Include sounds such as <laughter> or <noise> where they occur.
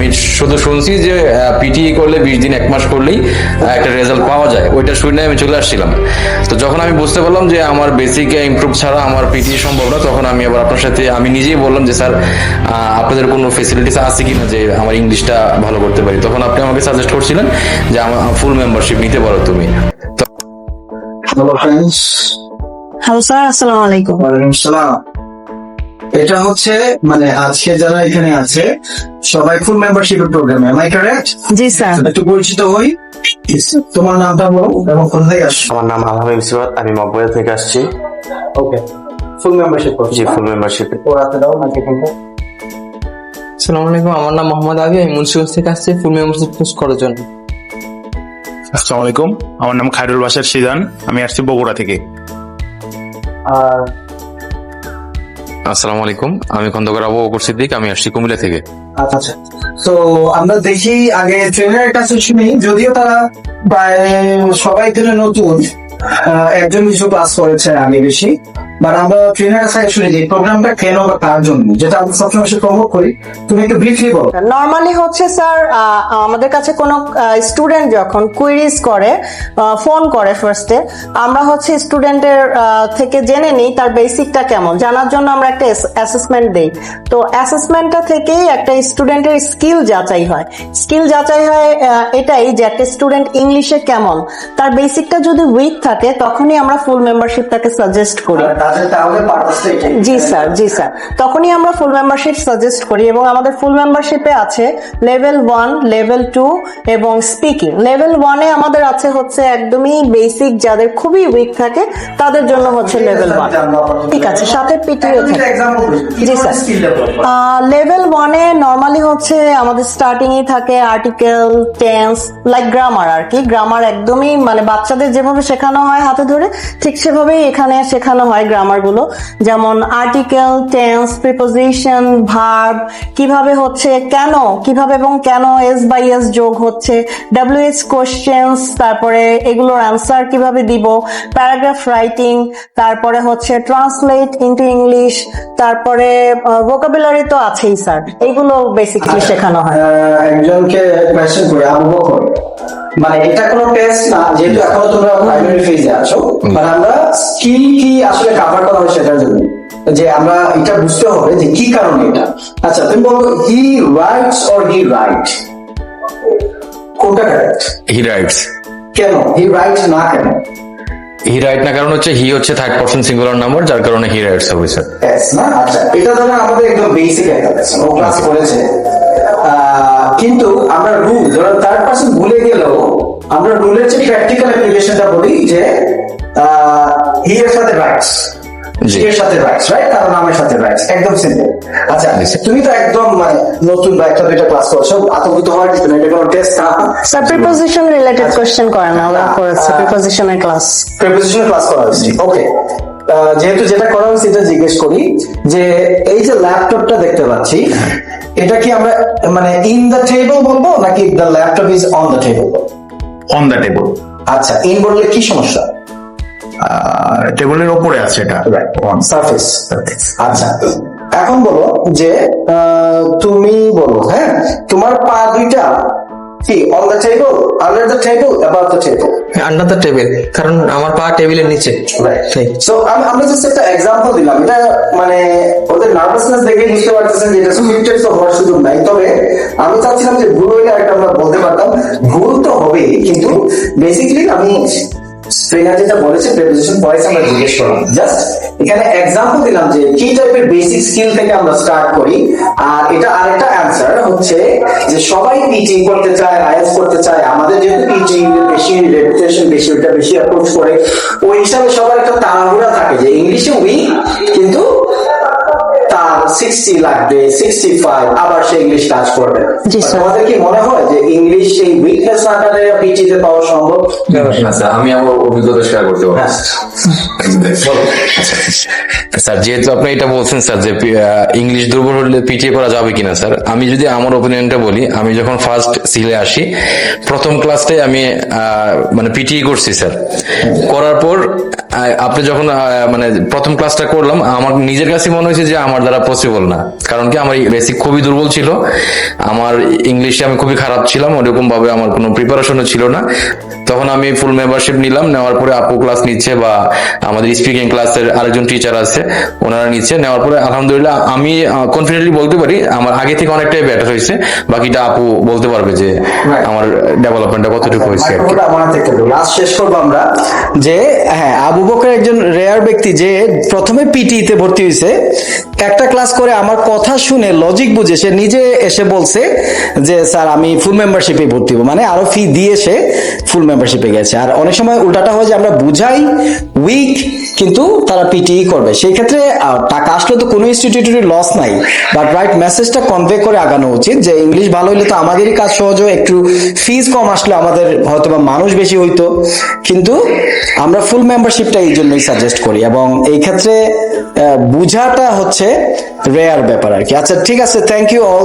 আমি শুধু শুনছি যে পিটি করলে বিশ দিন এক মাস করলেই একটা রেজাল্ট পাওয়া যায়। ওইটা শুনে আমি চলে আসছিলাম। তো যখন আমি বুঝতে পারলাম যে আমার বেসিক ইমপ্রুভ ছাড়া আমার পিটি সম্ভব না তখন আমি আবার আপনার সাথে আমি নিজেই বললাম যে স্যার আপনাদের কোনো ফেসিলিটিস আছে কিনা যে আমার ইংলিশটা ভালো করতে পারি? তখন আপনি আমাকে সাজেস্ট করছিলেন যে আমার ফুল মেম্বারশিপ নিতে পারো তুমি। তো হ্যালো ফ্রেন্ডস হ্যালো স্যার আসসালামু আলাইকুম ওয়ালাইকুম সালাম এটা হচ্ছে মানে আজকে যারা এখানে আছে সবাই ফুল মেম্বারশিপের প্রোগ্রামে am I correct ji sir. একটু পরিচিত হই। তোমার নামটা বলো এবং কোথা থেকে আসছো? আমার নাম আলহাম ইসরাত আমি মকবয়া থেকে আসছি। ওকে ফুল মেম্বারশিপ করছি জি ফুল মেম্বারশিপে পড়াতে দাও নাকি কিন্তু আসসালামু আলাইকুম আমার নাম মোহাম্মদ আবি আমি মুন্সিগঞ্জ থেকে আসছি ফুল মেম্বারশিপ পোস্ট করার জন্য। আসসালামু আলাইকুম আমার নাম খায়রুল বাসার সিজান আমি আসছি বগুড়া থেকে। আর আসসালামু আলাইকুম। আমি খন্দকার আবু বকর সিদ্দিক, আমি আসছি কুমিল্লা থেকে। আচ্ছা আচ্ছা। তো আমরা দেখি আগে ট্রেনের কাছে শুনি যদিও তারা প্রায় সবাই এখানে নতুন একজন কিছু ক্লাস করেছে আমি বেশি। বাট আমরা ট্রেনারের কাছে শুনি যে প্রোগ্রামটা কেন বা কার জন্য? যেটা আমরা সবসময় প্রমোট করি। তুমি একটু ব্রিফলি বলো। নর্মালি হচ্ছে স্যার আমাদের কাছে কোনো স্টুডেন্ট যখন কুইরিজ করে ফোন করে ফার্স্টে আমরা হচ্ছে স্টুডেন্টের থেকে জেনে নিই তার বেসিকটা কেমন। জানার জন্য আমরা একটা অ্যাসেসমেন্ট দেই। তো অ্যাসেসমেন্টটা থেকেই একটা স্টুডেন্টের স্কিল যাচাই হয়। স্কিল যাচাই হয় এটাই যে একটা স্টুডেন্ট ইংলিশে কেমন। তার বেসিকটা যদি উইক থাকে তখনই আমরা ফুল মেম্বারশিপটাকে সাজেস্ট করি। Ji sir ji sir. তখনই আমরা ফুল মেম্বারশিপ সাজেস্ট করি এবং আমাদের ফুল মেম্বারশিপে আছে লেভেল ওয়ান লেভেল টু এবং স্পিকিং লেভেল ওয়ানে আমাদের আছে হচ্ছে একদমই বেসিক যাদের খুবই উইক থাকে তাদের জন্য হচ্ছে লেভেল ওয়ান ঠিক আছে সাথে পিটিও জি স্যার। লেভেল ওয়ানে নর্মালি হচ্ছে আমাদের স্টার্টিং থাকে আর্টিকেল টেন্স লাইক গ্রামার আর কি। গ্রামার একদমই মানে বাচ্চাদের যেভাবে শেখানো হয় হাতে ধরে ঠিক সেভাবেই এখানে শেখানো হয় গ্রামার গুলো যেমন আর্টিকেল টেন্স প্রিপোজিশন ভার্ব কীভাবে হচ্ছে কেন কীভাবে এবং কেন এস বাই এস যোগ হচ্ছে ডাব্লিউএস কোশ্চেন্স তারপরে এগুলোর অ্যান্সার কীভাবে দিব প্যারাগ্রাফ রাইটিং তারপরে হচ্ছে ট্রান্সলেট ইনটু ইংলিশ তারপরে ভোকাবুলারি তো আছেই স্যার এগুলো বেসিক্যালি শেখানো হয়। একজনকে কোয়েশ্চেন করে আবু বকর। মানে এটা কোনো টেস্ট না যেহেতু এখনও তোমরা প্রাইমারি ফেজে আছো মানে আমরা কি আসলে কাভার করা হয় সেটার জন্য? যে আমরা এটা বুঝতে হবে যে কি কারণে এটা। আচ্ছা তুমি বলো he writes or he write কোনটা কারেক্ট হি রাইটস কেন? হি রাইট না কেন? হি রাইট না কারণ হচ্ছে হি হচ্ছে থার্ড পার্সন সিঙ্গুলার নাম্বার যার কারণে হি রাইটস হবে স্যার আচ্ছা এটা ধরো আমাদের একদম বেসিক একটা ও ক্লাস করেছে। আমরা রুলের যে প্র্যাকটিক্যাল অ্যাপ্লিকেশনটা বলি যে হি এর সাথে রাইটস এর সাথে রাইটস রাইট তার নামের সাথে রাইটস একদম সিম্পল আচ্ছা তুমি তো একদম মানে নতুন বা একটা দুইটা ক্লাস করছ আতঙ্কিত হওয়ার কিছু না এটা কোনো টেস্ট না। স্যার প্রিপোজিশন রিলেটেড কোশ্চেন করেন আমরা করেছি আহ, প্রিপোজিশনের ক্লাস প্রিপোজিশন ক্লাস করা হয়েছে ওকে যেহেতু যেটা করা হয়েছে এটা জিজ্ঞেস করি যে এই যে ল্যাপটপটা দেখতে পাচ্ছি এটা কি আমরা মানে ইন দ্য টেবল বলব নাকি the laptop is on the table on the table আচ্ছা ইন বললে কি সমস্যা? টেবলের ওপরে আছে এটা। অন সারফেস আচ্ছা এখন বলো যে আহ, তুমি বলো কি? On the table under the table about the table under the table কারণ আমার পা টেবিলের নিচে। সো আমি আমরা জাস্ট একটা এক্সাম্পল দিলাম। এটা মানে ওদের নার্ভাসনেস দেখে বুঝতে পারতেছেন যে এটা স্ক্রিপ্টেড তো হওয়ার সুযোগ নাই। তবে আমি চাচ্ছিলাম যে ভুল হইলে একটা আমরা বলতে পারতাম। ভুল তো হবে কিন্তু বেসিক্যালি আমি ট্রেনার যেটা বলেছে প্রেপোজিশন ভয়েস আমরা জিজ্ঞেস করলাম। জাস্ট এখানে এক্সাম্পল দিলাম যে, কি টাইপের বেসিক স্কিল থেকে আমরা স্টার্ট করি? আর এটা আরেকটা অ্যান্সার হচ্ছে যে, সবাই টিচিং করতে চায় আইএস করতে চায়, আমাদের যেহেতু টিচিং বেশি রেপুটেশন বেশি ওটা বেশি অ্যাপ্রোচ করে, ওই হিসাবে সবার একটা তাড়াহুড়া থাকে যে ইংলিশে উইক কিন্তু সিক্সটি লাগবে সিক্সটি ফাইভ আবার সে ইংলিশ কাজ করবে। তোমাদের কি মনে হয় যে ইংলিশ এই উইকনেস পিটিতে পাওয়া সম্ভব? আমি আমার অভিজ্ঞতা শেয়ার করতে পারব। <laughs> স্যার যেহেতু আপনি এটা বলছেন স্যার যে ইংলিশ দুর্বল হলে পিটিয়ে করা যাবে কিনা স্যার আমি যদি আমার ওপিনিয়নটা বলি আমি যখন ফার্স্ট সিলে আসি প্রথম ক্লাসটাই আমি আহ, মানে পিটিয়ে করছি স্যার করার পর আপনি যখন মানে প্রথম ক্লাসটা করলাম আমার নিজের কাছে মনে হয়েছে যে আমার দ্বারা পসিবল না। কারণ কি আমার বেসিক খুবই দুর্বল ছিল। আমার ইংলিশে আমি খুবই খারাপ ছিলাম ওরকম ভাবে আমার কোনো প্রিপারেশনও ছিল না। তখন আমি ফুল মেম্বারশিপ নিলাম নেওয়ার পরে আপু ক্লাস নিচ্ছে বা আমাদের স্পিকিং ক্লাসের আরেকজন টিচার আছে ওনারা নিচ্ছে। নেওয়ার পরে আলহামদুলিল্লাহ আমি কনফিডেন্টলি বলতে পারি আমার আগে থেকে অনেকটাই বেটার হয়েছে। বাকিটা আপু বলতে পারবে যে আমার ডেভেলপমেন্টটা কতটুকু হয়েছে লাস্ট শেষ করব আমরা যে হ্যাঁ আবু বকর একজন রেয়ার ব্যক্তি যে প্রথমে পিটিতে ভর্তি হয়েছে, একটা ক্লাস করে আমার কথা শুনে লজিক বুঝে সে নিজে এসে বলছে যে, স্যার, আমি ফুল মেম্বারশিপে ভর্তি হব। মানে আরও ফি দিয়ে সে ফুল মেম্বারশিপে গেছে। আর অনেক সময় উল্টাটা হয় যে আমরা বুঝাই উইক কিন্তু তারা পিটি করবে। সেই ক্ষেত্রে টাকা আসলে তো কোনো ইনস্টিটিউটের লস নাই। বাট রাইট মেসেজটা কনভে করে আগানো উচিত যে ইংলিশ ভালো হলে তো আমাদেরই কাজ সহজ হয়। একটু ফিজ কম আসলে আমাদের হয়তো বা মানুষ বেশি হইতো। কিন্তু আমরা ফুল মেম্বারশিপটা এই জন্যই সাজেস্ট করি। এবং এই ক্ষেত্রে বুঝাটা হচ্ছে রেয়ার ব্যাপার আর কি। আচ্ছা ঠিক আছে থ্যাংক ইউ অল